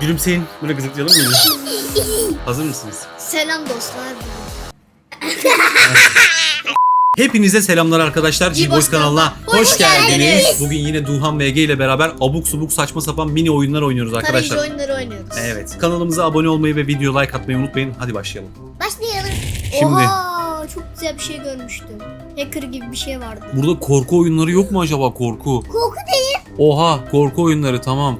Gülümseyin. Böyle gıdıklayalım mı? Hazır mısınız? Selam dostlar. Hepinize selamlar arkadaşlar. G-Boys kanalına hoş hoş geldiniz. geldiniz. Bugün yine Duhan VG ile beraber abuk subuk saçma sapan mini oyunlar oynuyoruz Tarayıcı arkadaşlar. oyunları oynuyoruz. Evet. Kanalımıza abone olmayı ve video like atmayı unutmayın. Hadi başlayalım. Başlayalım. Şimdi- Oha çok güzel bir şey görmüştüm. Hacker gibi bir şey vardı. Burada korku oyunları yok mu acaba korku? Korku değil. Oha korku oyunları tamam.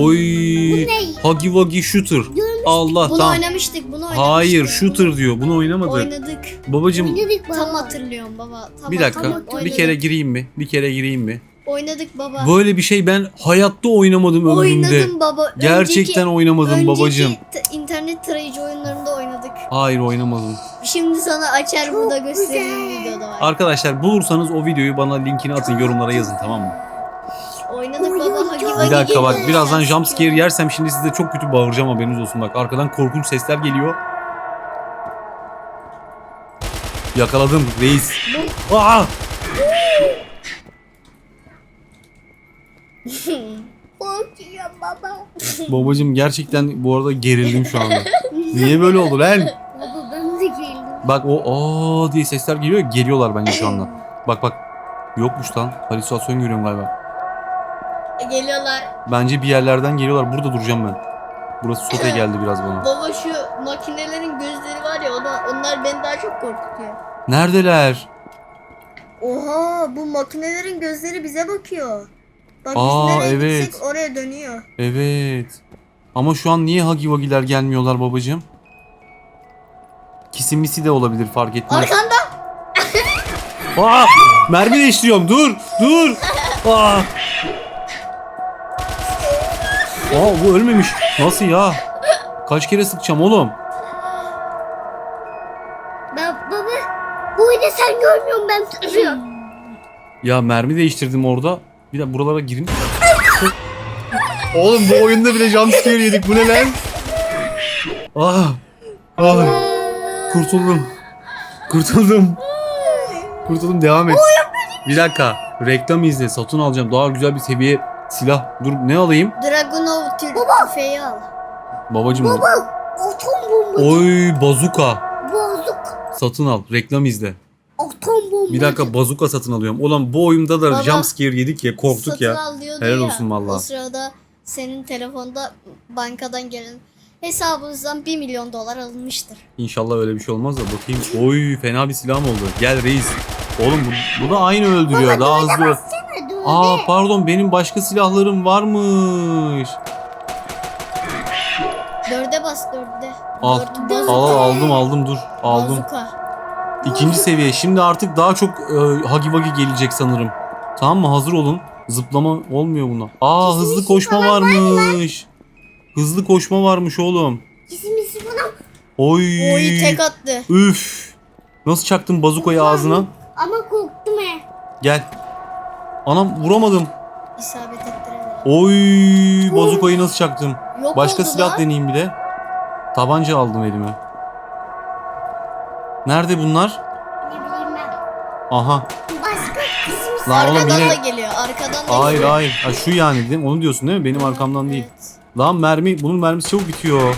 Oy. Huggy Wuggy Shooter. Allah Bunu tamam. oynamıştık bunu oynamıştık. Hayır shooter diyor. Bunu oynamadı. Oynadık. Babacım Tam hatırlıyorum baba. Tamam, bir dakika. tamam, bir oynadık. kere gireyim mi? Bir kere gireyim mi? Oynadık baba. Böyle bir şey ben hayatta oynamadım ömrümde. Oynadım baba. Gerçekten önceki, oynamadım önceki babacım. t- internet tarayıcı oyunlarında oynadık. Hayır oynamadım. Şimdi sana açar burada gösteririm videoda var. Arkadaşlar bulursanız o videoyu bana linkini atın yorumlara yazın tamam mı? Oynadık baba. Hagi Bir dakika bak geliyor. birazdan jumpscare yersem şimdi size çok kötü bağıracağım haberiniz olsun bak. Arkadan korkunç sesler geliyor. Yakaladım reis. Aa! Korkuyorum baba. Babacım gerçekten bu arada gerildim şu anda. Niye böyle oldu lan? Baba ben de geldim. Bak o aa diye sesler geliyor. Geliyorlar bence şu anda. Bak bak. Yokmuş lan. Halüsinasyon görüyorum galiba. Geliyorlar. Bence bir yerlerden geliyorlar. Burada duracağım ben. Burası sote geldi biraz bana. Baba şu makinelerin gözleri var ya ona, onlar beni daha çok korkutuyor. Neredeler? Oha bu makinelerin gözleri bize bakıyor. Bak Aa, biz nereye evet. gitsek oraya dönüyor. Evet. Ama şu an niye Huggy Wuggy'ler gelmiyorlar babacığım? Kisimisi de olabilir fark etmez. Arkanda. Aa! Mermi değiştiriyorum. Dur! Dur! Aa! Aa bu ölmemiş. Nasıl ya? Kaç kere sıkacağım oğlum? Ben, baba bu oyunu sen görmüyorsun ben tutuyorum. Ya mermi değiştirdim orada. Bir de buralara girin. Oğlum bu oyunda bile jumpscare yedik. Bu ne lan? Ah. Ah. Kurtuldum. Kurtuldum. Kurtuldum devam et. Bir dakika. Reklam izle. Satın alacağım. Daha güzel bir seviye silah. Dur ne alayım? Dragunov tü- tüfeği al. Babacım. Atom bomba. Oy bazuka. Bozuk. Satın al. Reklam izle. Atom bomba. Bir dakika bazuka satın alıyorum. Ulan bu oyunda da Baba, jumpscare yedik ya korktuk Satın ya. al diyordu Helal ya. olsun vallahi. O sırada senin telefonda bankadan gelen hesabınızdan 1 milyon dolar alınmıştır. İnşallah öyle bir şey olmaz da bakayım. Oy fena bir silahım oldu. Gel reis. Oğlum bu, bu da aynı öldürüyor. Daha hızlı. Aa pardon benim başka silahlarım varmış. Bas dörde. Al. Al aldım aldım dur. Aldım. Bazuka. İkinci seviye. Şimdi artık daha çok e, Huggy Wuggy gelecek sanırım. Tamam mı? Hazır olun. Zıplama olmuyor buna. Aa hızlı koşma varmış. Hızlı koşma varmış oğlum. Kesimisi falan. Oy. Oy tek attı. Üf. Nasıl çaktın bazukayı ağzına? Ama korktum he. Gel. Anam vuramadım. İsabet ettiremedim. Oy bazukayı nasıl çaktım? Yok Başka silah lan. deneyeyim bir de. Tabanca aldım elime. Nerede bunlar? Ne bileyim ben. Aha. Başka kesimisi. Lan oğlum Arkadan yine- da geliyor. Arkadan da Hayır geliyor. hayır. Ha, şu yani değil mi? Onu diyorsun değil mi? Benim arkamdan değil. Evet. Lan mermi, bunun mermisi çabuk bitiyor.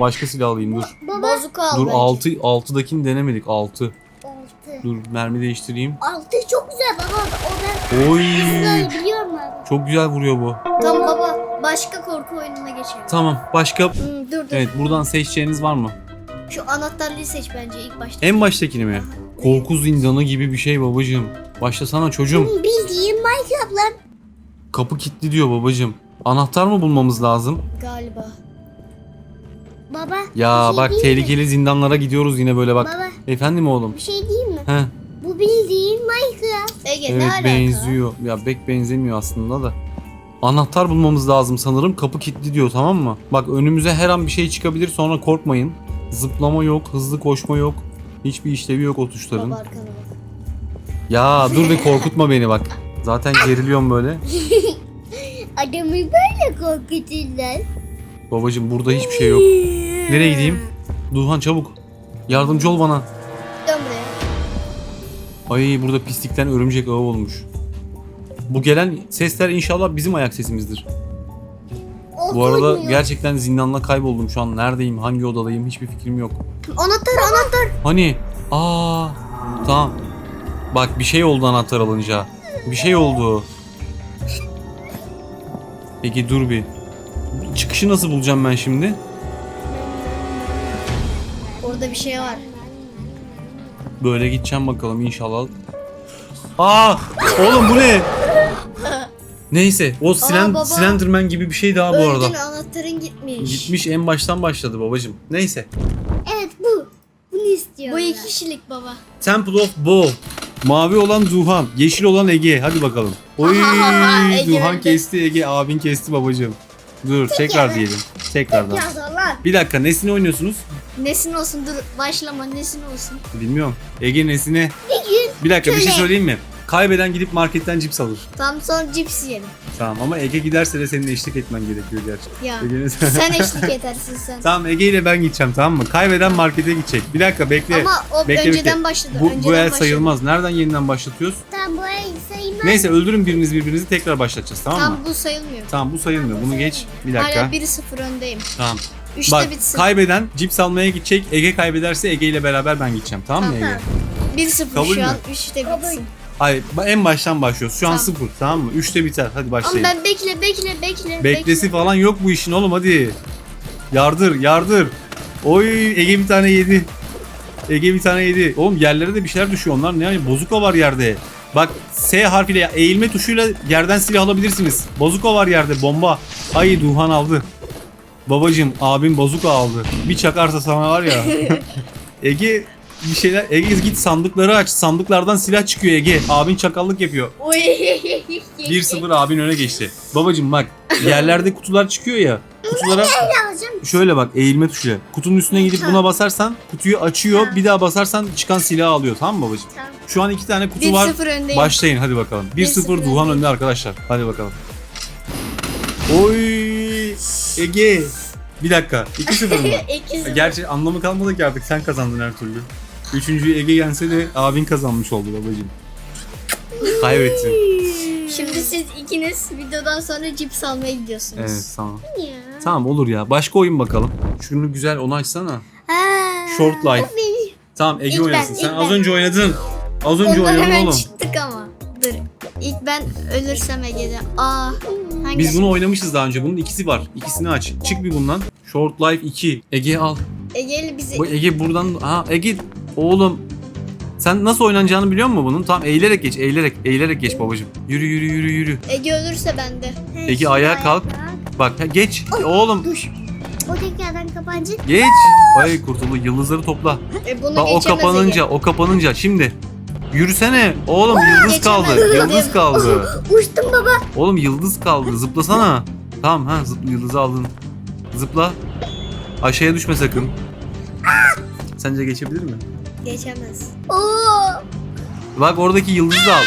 Başka silah alayım dur. Bazuka al Dur bence. 6 6'dakini denemedik 6. Altı. Dur mermi değiştireyim. Altı çok güzel baba. O ben Oy! biliyorum abi. Çok güzel vuruyor bu. Tamam baba. Başka korku oyununa geçelim. Tamam. Başka Hmm, dur dur. Evet, buradan seçeceğiniz var mı? Şu anahtarlığı seç bence ilk başta. En baştakini mi? Korku zindanı gibi bir şey babacığım. Başlasana çocuğum. Bildiğim Minecraft lan. Kapı kilitli diyor babacığım. Anahtar mı bulmamız lazım? Galiba. Baba. Ya bak tehlikeli zindanlara gidiyoruz yine böyle bak. Baba Efendim oğlum. bir şey diyeyim mi? He. Bu bildiğin Minecraft. Ege ne Evet alaka? benziyor. Ya pek benzemiyor aslında da. Anahtar bulmamız lazım sanırım. Kapı kilitli diyor tamam mı? Bak önümüze her an bir şey çıkabilir sonra korkmayın. Zıplama yok, hızlı koşma yok. Hiçbir işlevi yok o tuşların. Baba arkana bak. Ya dur bir korkutma beni bak. Zaten geriliyorum böyle. Adamı böyle korkuturlar. Babacım burada hiçbir şey yok. Nereye gideyim? Duhan çabuk. Yardımcı ol bana. Dön buraya. Ay burada pislikten örümcek ağı olmuş. Bu gelen sesler inşallah bizim ayak sesimizdir. O Bu arada koymuyor. gerçekten zindanla kayboldum şu an. Neredeyim, hangi odadayım hiçbir fikrim yok. Anahtar anahtar. Hani? Aa, tamam. Bak bir şey oldu anahtar alınca. Bir şey oldu. Peki dur bir. Çıkışı nasıl bulacağım ben şimdi? Orada bir şey var. Böyle gideceğim bakalım inşallah. Aa! Oğlum bu ne? Neyse o Silen, baba. Slenderman gibi bir şey daha bu arada. Öldün anahtarın gitmiş. Gitmiş en baştan başladı babacım. Neyse. Evet bu. Bunu istiyorum. Bu iki kişilik baba. Temple of Bow. Mavi olan Duhan, yeşil olan Ege. Hadi bakalım. Oy, Ege Duhan öldü. kesti Ege, abin kesti babacığım. Dur tekrar diyelim. Tekrardan. Yazarlar. Bir dakika nesini oynuyorsunuz? Nesin olsun dur başlama nesin olsun. Bilmiyorum. Ege nesine? Bir dakika bir şey köle. söyleyeyim mi? Kaybeden gidip marketten cips alır. Tam sonra cips yiyelim. Tamam ama Ege giderse de senin eşlik etmen gerekiyor gerçi. Ya Ege'nin- sen eşlik edersin sen. Tamam Ege ile ben gideceğim tamam mı? Kaybeden markete gidecek. Bir dakika bekle. Ama o Bekle, önceden bekle. başladı. bu, önceden bu el başladı. sayılmaz. Nereden yeniden başlatıyoruz? Tamam bu el sayılmaz. Neyse öldürün biriniz birbirinizi tekrar başlatacağız tamam mı? Tam bu sayılmıyor. Tamam bu sayılmıyor. Bunu geç. Bir dakika. Hala 1-0 öndeyim. Tamam. 3'te Bak bitsin. kaybeden cips almaya gidecek. Ege kaybederse Ege ile beraber ben gideceğim. Tamam mı Tamam, Ege? 1-0 Kabul şu mü? an 3'te bitsin. Hayır en baştan başlıyoruz. Şu an Tamam. sıfır tamam mı? Üçte biter. Hadi Ama başlayın. ben bekle bekle bekle. Beklesi falan yok bu işin oğlum hadi. Yardır yardır. Oy Ege bir tane yedi. Ege bir tane yedi. Oğlum yerlere de bir şeyler düşüyor onlar ne yani bozuka var yerde. Bak S harfiyle eğilme tuşuyla yerden silah alabilirsiniz. Bozuka var yerde bomba. Ay Duhan aldı. Babacım abim bozuka aldı. Bir çakarsa sana var ya. Ege bir şeyler Ege git sandıkları aç. Sandıklardan silah çıkıyor Ege. Abin çakallık yapıyor. Oy. 1-0 abin öne geçti. Babacım bak yerlerde kutular çıkıyor ya. Kutulara şöyle bak eğilme tuşu. Kutunun üstüne gidip buna basarsan kutuyu açıyor. Bir daha basarsan çıkan silahı alıyor tamam mı babacım? Şu an iki tane kutu var. 1-0 öndeyim. Başlayın hadi bakalım. 1-0 1-0 Duhan önde arkadaşlar. Hadi bakalım. Oy Ege. Bir dakika. 2-0 mı? 2-0. Gerçi anlamı kalmadı ki artık sen kazandın her türlü. Üçüncüyü Ege yense de abin kazanmış oldu babacım. Kaybettin. Şimdi siz ikiniz videodan sonra cips almaya gidiyorsunuz. Evet tamam. Ya. Tamam olur ya. Başka oyun bakalım. Şunu güzel onu açsana. Ha. Short Life. Tamam Ege İlk ben, oynasın. ilk Sen az ben. önce oynadın. Az önce Ondan oynadın hemen oğlum. çıktık ama. Dur. İlk ben ölürsem Ege'de. Aa. Hangisi? Biz bunu oynamışız daha önce. Bunun ikisi var. İkisini aç. Çık bir bundan. Short Life 2. Ege al. Ege'li bizi. Bu Ege buradan... Ha Ege oğlum. Sen nasıl oynanacağını biliyor musun bunun? Tamam eğilerek geç. Eğilerek. Eğilerek geç babacım. Yürü yürü yürü yürü. Ege ölürse bende. Ege ayağa kalk. Bak ha, geç. Oğlum Dur. Oradaki adam kapanacak. geç. Ay kurtuldu. Yıldızları topla. E bunu Bak o geçemez kapanınca, Ege. o kapanınca şimdi. Yürüsene. Oğlum yıldız geçemez. kaldı. Yıldız kaldı. Uçtum baba. Oğlum yıldız kaldı. Zıplasana. Tamam ha zıp, yıldızı aldın. Zıpla. Aşağıya düşme sakın. Sence geçebilir mi? Geçemez. Oo. Bak oradaki yıldızı da al.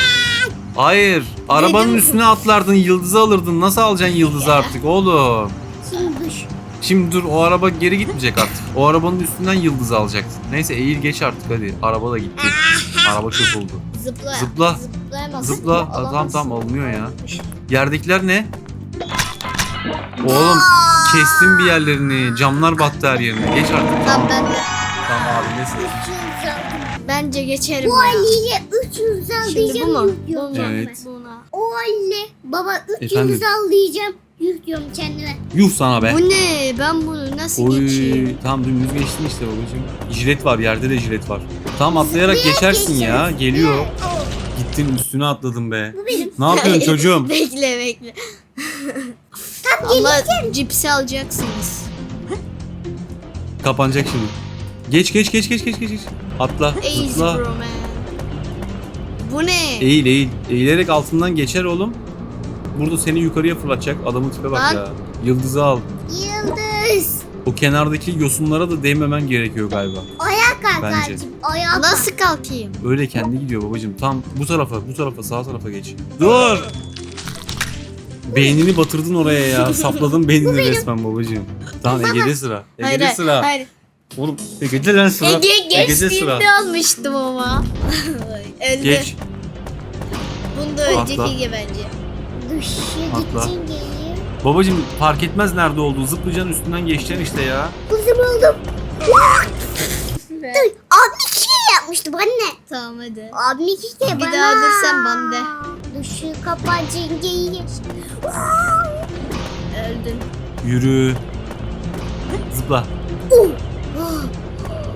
Hayır. Arabanın üstüne atlardın, yıldızı alırdın. Nasıl alacaksın yıldızı artık oğlum? Şimdi düş. Şimdi dur o araba geri gitmeyecek artık. O arabanın üstünden yıldızı alacaksın. Neyse eğil geç artık hadi. Araba da gitti. Araba çöp oldu. Zıpla. Zıpla. Zıplayamazsın. Zıpla. Aa, tamam tamam alınıyor ya. Yerdekiler ne? Oğlum kestim bir yerlerini. Camlar battı her yerine. Geç artık. Tamam Tamam, ben de. tamam abi nesin? 300 aldım. Bence geçerim Bu ya. haliyle 300 al Şimdi diyeceğim. bu mu? Bu diyorum? Evet. Buna. O halde baba 300 Efendim? al diyeceğim. Yuh diyorum kendime. Yuh sana be. Bu ne? Ben bunu nasıl geçeyim? Oy, tamam dümdüz geçtin işte babacığım. Jilet var yerde de jilet var. Tamam atlayarak Zıplayarak geçersin ya. Geliyor. Evet, Gittin üstüne atladın be. Bu benim. Ne yapıyorsun çocuğum? bekle bekle. Ama cipsi alacaksınız. Kapanacak şimdi. Geç geç geç geç geç geç. geç. Atla. Easy Zıpla. bro man. Bu ne? Eğil eğil. Eğilerek altından geçer oğlum. Burada seni yukarıya fırlatacak. Adamın tipe bak Bak. ya. Yıldızı al. Yıldız. O kenardaki yosunlara da değmemen gerekiyor galiba. Ayağa kalk Bence. abicim. Ayağa kalk. Nasıl kalkayım? Öyle kendi gidiyor babacığım. Tam bu tarafa, bu tarafa, sağ tarafa geç. Dur! Beynini batırdın oraya ya. Sapladın beynini resmen babacığım. Tamam Ege'de sıra. Ege'de Hayır, sıra. hayır. Oğlum Ege'de lan sıra. Ege Ege'de sıra. geçtiğinde almıştım ama. Öldü. Geç. Bunda ölecek Atla. Ege bence. Duşa Atla. gittin geliyor. Babacım fark etmez nerede olduğu. Zıplayacaksın üstünden geçeceksin işte ya. Kızım oldum. Dur. Abim iki kere yapmıştı anne. Tamam hadi. Abim iki kere Bir bana. daha ölürsen ben de. Dışı kapan cengeyi geç. Öldün. Yürü. Zıpla.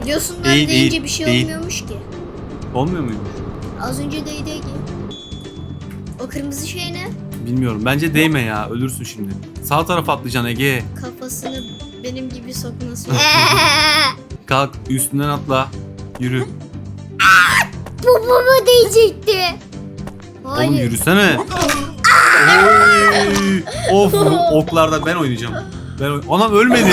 Diyorsun ben Değil, deyince değil, bir şey değil. olmuyormuş ki. Olmuyor muydu? Az önce değdi Ege. O kırmızı şey ne? Bilmiyorum. Bence değme ya. Ölürsün şimdi. Sağ tarafa atlayacaksın Ege. Kafasını benim gibi sokması. Kalk üstünden atla. Yürü. Bu baba diyecekti. Hayır. Oğlum yürüsene. Oy! of oklarda ben oynayacağım. Ben oyn- Anam ölmedi.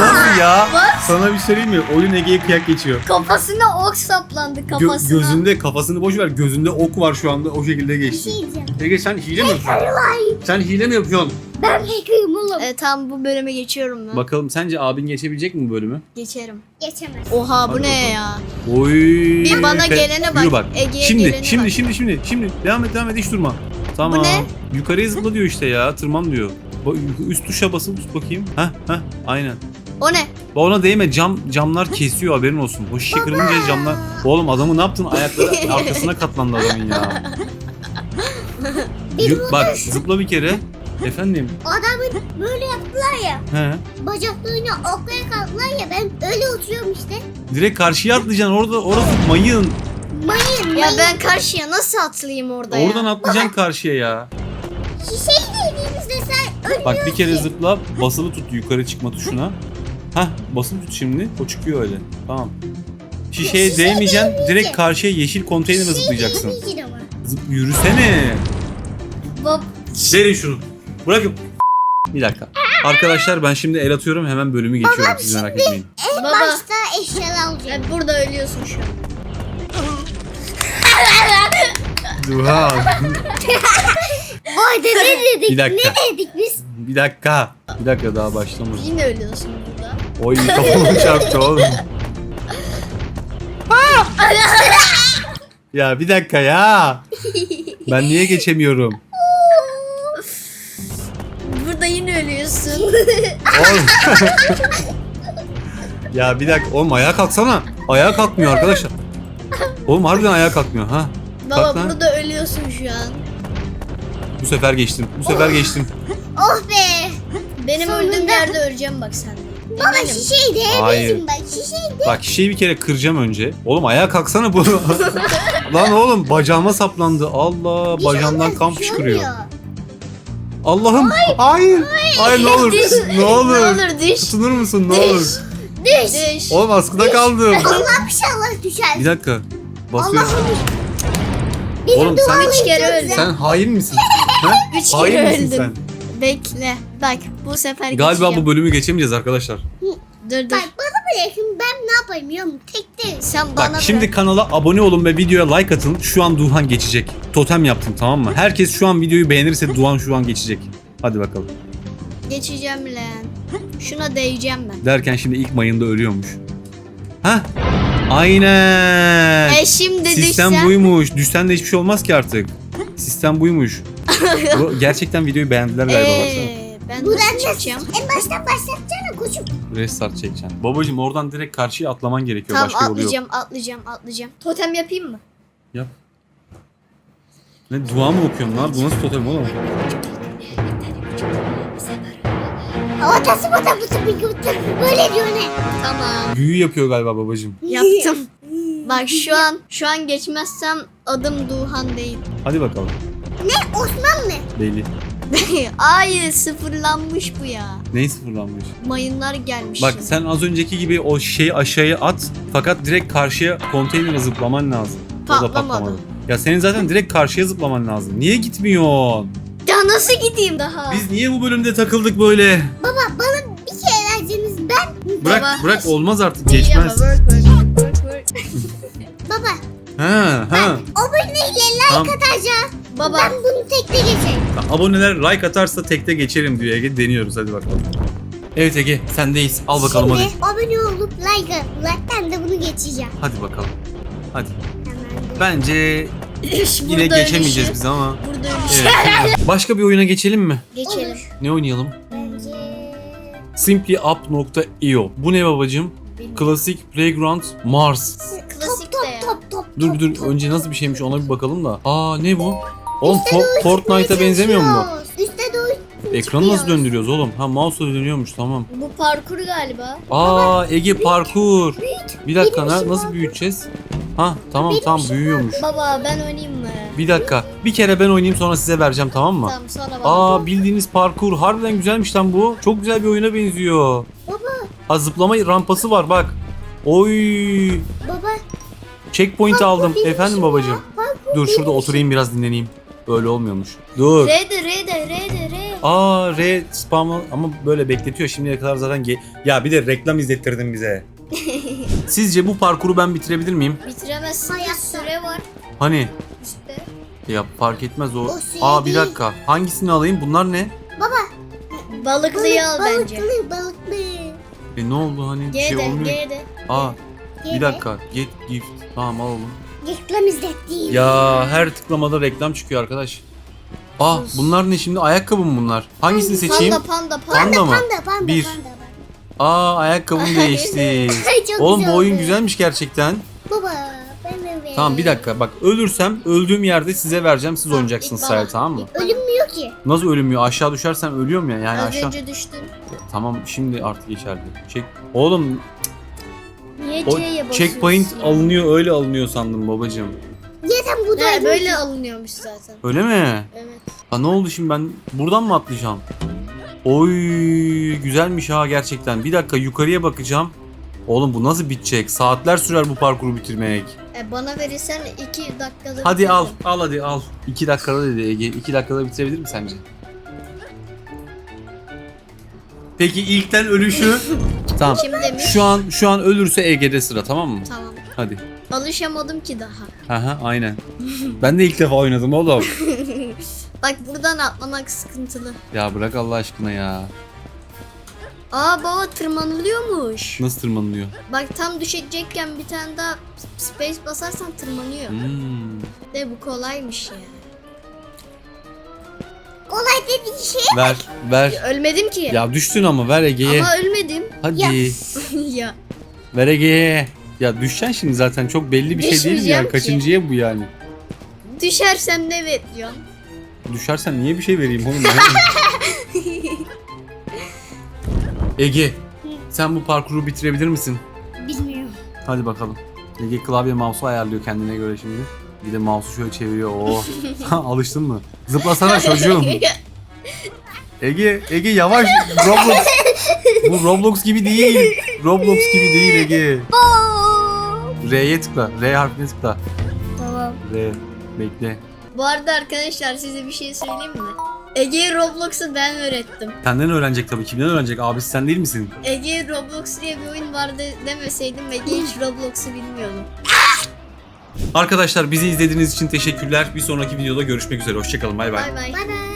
Nasıl ya? Sana bir söyleyeyim mi? Oyun Ege'ye kıyak geçiyor. Kafasına ok saplandı Gö- kafasına. gözünde kafasını boş ver. Gözünde ok var şu anda. O şekilde Bir geçti. şey diyeceğim. Ege sen hile mi yapıyorsun? Sen hile mi yapıyorsun? Ben hacker'ım oğlum. E, tamam bu bölüme geçiyorum ben. Bakalım sence abin geçebilecek mi bu bölümü? Geçerim. Geçemez. Oha bu Hadi ne bakalım. ya? Oy. Bir bana gelene bak, Yürü bak. Ege'ye şimdi, gelene şimdi, bak. şimdi, şimdi, şimdi. Devam et, devam et. Hiç durma. Tamam. Bu ne? Yukarıya zıpla diyor işte ya. Tırman diyor. Üst tuşa basıp tut bakayım. Heh, heh. Aynen. O ne? Ona değme. Cam camlar kesiyor haberin olsun. O şişe kırılınca camlar. Oğlum adamı ne yaptın? Ayakları arkasına katlandı adamın ya. Yu- bak zıpla bir kere. Efendim. Adamı böyle yaptılar ya. He. Bacaklarını oklaya kalktılar ya. Ben öyle oturuyorum işte. Direkt karşıya atlayacaksın. Orada orası mayın. Mayın Ya mayın. ben karşıya nasıl atlayayım orada Oradan ya? atlayacaksın karşıya ya. Şişeyi değdiğimizde sen ölmüyorsun Bak bir kere ki. zıpla, basılı tut yukarı çıkma tuşuna. Hah, basılı tut şimdi. O çıkıyor öyle. Tamam. Şişeye Şişeye değmeyeceksin. değmeyecek. Direkt karşıya yeşil konteynere zıplayacaksın. değmeyeceksin ama. Zıp, yürüsene. Bab Verin şunu. Bırakın. Bir dakika. Arkadaşlar ben şimdi el atıyorum hemen bölümü geçiyorum siz merak etmeyin. En Baba. başta eşyalar alacağım. e, burada ölüyorsun şu an. Duha. Arada ne dedik? Bir dakika. Ne dedik biz? Bir dakika. Bir dakika daha başlamadı. Yine ölüyorsun. Oy kafamı çarptı oğlum. ya bir dakika ya. Ben niye geçemiyorum? Burada yine ölüyorsun. Oğlum. ya bir dakika oğlum ayağa kalksana. Ayağa kalkmıyor arkadaşlar. Oğlum harbiden ayağa kalkmıyor ha. Baba Kalk lan. burada ölüyorsun şu an. Bu sefer geçtim. Bu sefer geçtim. Oh be. Benim Sonunda. öldüğüm yerde öleceğim bak sen. de. Baba şişeyi Hayır. değmesin bak. Şişeyi Bak şişeyi bir kere kıracağım önce. Oğlum ayağa kalksana bu. Lan oğlum bacağıma saplandı. Allah bacağımdan kan şey fışkırıyor. Allah'ım. Hayır. Hayır ne olur. Diş. Ne olur. Ne olur diş. Tutunur musun ne Diş. olur. Düş. Diş. Oğlum askıda kaldım. Allah inşallah düşer. Bir dakika. Basıyorum. Allah'ım. Bizim Oğlum sen- Üç kere. Sen hain misin? Ha? Üç Hain kere misin öldüm. sen? Bekle. Bak bu sefer Galiba geçeceğim. bu bölümü geçemeyeceğiz arkadaşlar. Dur dur. Bak bana bırakın ben ne yapayım biliyor musun? Tek değil. Sen Bak bana şimdi bırak. kanala abone olun ve videoya like atın. Şu an Duhan geçecek. Totem yaptım tamam mı? Herkes şu an videoyu beğenirse Duhan şu an geçecek. Hadi bakalım. Geçeceğim lan. Şuna değeceğim ben. Derken şimdi ilk mayında ölüyormuş. Ha? Aynen. E şimdi Sistem düşsem. buymuş. Düşsen de hiçbir şey olmaz ki artık. Sistem buymuş. Bu- Gerçekten videoyu beğendiler galiba baksana. Eee ben Buradan nasıl nasıl? çıkacağım? En baştan başlatacaksana koçum. Restart çekeceksin. Babacım oradan direkt karşıya atlaman gerekiyor. Tamam Başka yolu yok. atlayacağım atlayacağım atlayacağım. Totem yapayım mı? Yap. Ne dua mı okuyorsun lan? Bu nasıl totem oğlum? Avatası bata bıtı bıtı. Böyle diyor ne? Tamam. Büyü yapıyor galiba babacım. Yaptım. Bak şu an şu an geçmezsem adım Duhan değil. Hadi bakalım. Ne? Osman mı? Belli. Hayır sıfırlanmış bu ya. Neyi sıfırlanmış? Mayınlar gelmiş. Bak şimdi. sen az önceki gibi o şeyi aşağıya at fakat direkt karşıya konteynere zıplaman lazım. O da Patlamadı. patlamadı. Ya senin zaten direkt karşıya zıplaman lazım. Niye gitmiyorsun? Ya nasıl gideyim daha? Biz niye bu bölümde takıldık böyle? Baba bana bir kere vereceğiniz ben. Bırak Baba. bırak olmaz artık geçmez. Baba Ha ha. aboneyle like Tamam. atacağım. Baba Ben bunu tekte geçeyim. Aboneler like atarsa tekte geçerim diyor Ege. Deniyoruz hadi bakalım. Evet Ege sendeyiz. Al bakalım Şimdi hadi. abone olup like atıp ben de bunu geçeceğim. Hadi bakalım. Hadi. Hemen. Bence Yine Burada geçemeyeceğiz ölüşü. biz ama. Burada ölüşü. Evet. Başka bir oyuna geçelim mi? Geçelim. Ne oynayalım? Bence... Simplyup.io. Bu ne babacım? Classic Playground Mars. Klasik Top ya. top top top. Dur bir dur önce nasıl bir şeymiş ona bir bakalım da. Aa ne bu? Oğlum Fo- Fortnite'a benzemiyor mu? Üstte doğru. Ekranı nasıl döndürüyoruz oğlum? Ha mouse'la dönüyormuş tamam. Bu parkur galiba. Aa Ege parkur. Bir dakika na- nasıl büyüteceğiz? Ha tamam tamam büyüyormuş. Baba ben oynayayım mı? Bir dakika. Bir kere ben oynayayım sonra size vereceğim tamam mı? Tamam sonra bak. Aa bildiğiniz parkur. Harbiden güzelmiş lan bu. Çok güzel bir oyuna benziyor. Baba. Ha zıplama rampası var bak. Oy. Baba. Checkpoint aldım. Efendim babacığım. Dur şurada oturayım biraz dinleneyim. Öyle olmuyormuş. Dur. R de R de R. Aa R spamı ama böyle bekletiyor şimdiye kadar zaten ge- ya bir de reklam izlettirdin bize. Sizce bu parkuru ben bitirebilir miyim? Bitiremezsin Hayatta. süre var Hani üstte. ya fark etmez o. O şey Aa bir değil. dakika. Hangisini alayım? Bunlar ne? Balıklıyı al bence. Balıklı balıklı. E ne oldu hani bir şey olmuyor. G de. Aa bir dakika. Get gift. Tamam alalım. Reklam izlettiğim. Ya her tıklamada reklam çıkıyor arkadaş. Aa bunlar ne şimdi? Ayakkabı mı bunlar? Hangisini seçeyim? Panda panda panda. Panda mı? Panda panda Bir. panda. Aa ayakkabım değişti. Çok Oğlum güzel bu oyun oldu. güzelmiş gerçekten. Baba ben de. Tamam bir dakika bak ölürsem öldüğüm yerde size vereceğim siz oynayacaksınız bana. tamam mı? Ölünmüyor ki. Nasıl ölümüyor? Aşağı düşersem ölüyorum ya yani Az aşağı. önce düştün. Tamam şimdi artık geçerli. Çek. Oğlum Niye o C'ye basıyorsun? checkpoint alınıyor öyle alınıyor sandım babacığım. Neden bu da Ne böyle alınıyormuş zaten. Öyle mi? Evet. Ha ne oldu şimdi ben buradan mı atlayacağım? Oy güzelmiş ha gerçekten. Bir dakika yukarıya bakacağım. Oğlum bu nasıl bitecek? Saatler sürer bu parkuru bitirmek. E, bana verirsen 2 dakikada Hadi bitiririm. al, al hadi al. 2 dakikada dedi Ege. 2 dakikada bitirebilir mi sence? Peki ilkten ölüşü. tamam. Kim demiş? Şu an şu an ölürse Ege'de sıra tamam mı? Tamam. Hadi. Alışamadım ki daha. Aha aynen. ben de ilk defa oynadım oğlum. Bak buradan atlamak sıkıntılı. ya bırak Allah aşkına ya. Aa baba tırmanılıyormuş. Nasıl tırmanılıyor? Bak tam düşecekken bir tane daha space basarsan tırmanıyor. Hmm. De bu kolaymış ya. Kolay dediğin şey. Ver, ver. Ölmedim ki. Ya düştün ama ver Ege'ye. Ama ölmedim. Hadi. Ya. ya. Ver Ege'ye. Ya düşeceksin şimdi zaten çok belli bir şey değil mi ki. kaçıncıya bu yani. Düşersem ne bekliyorsun? Düşersen niye bir şey vereyim oğlum? Ege sen bu parkuru bitirebilir misin? Bilmiyorum. Hadi bakalım. Ege klavye mouse'u ayarlıyor kendine göre şimdi. Bir de mouse'u şöyle çeviriyor. Oo. Alıştın mı? Zıplasana çocuğum. Ege, Ege yavaş. Roblox. Bu Roblox gibi değil. Roblox gibi değil Ege. R'ye tıkla. R harfine tıkla. tamam. R. Bekle. Bu arada arkadaşlar size bir şey söyleyeyim mi? Ege Roblox'u ben öğrettim. Senden öğrenecek tabii. Kimden öğrenecek? Abisi sen değil misin? Ege Roblox diye bir oyun vardı demeseydim Ege hiç Roblox'u bilmiyordu. Arkadaşlar bizi izlediğiniz için teşekkürler. Bir sonraki videoda görüşmek üzere. Hoşçakalın. Bay bay. Bay bay.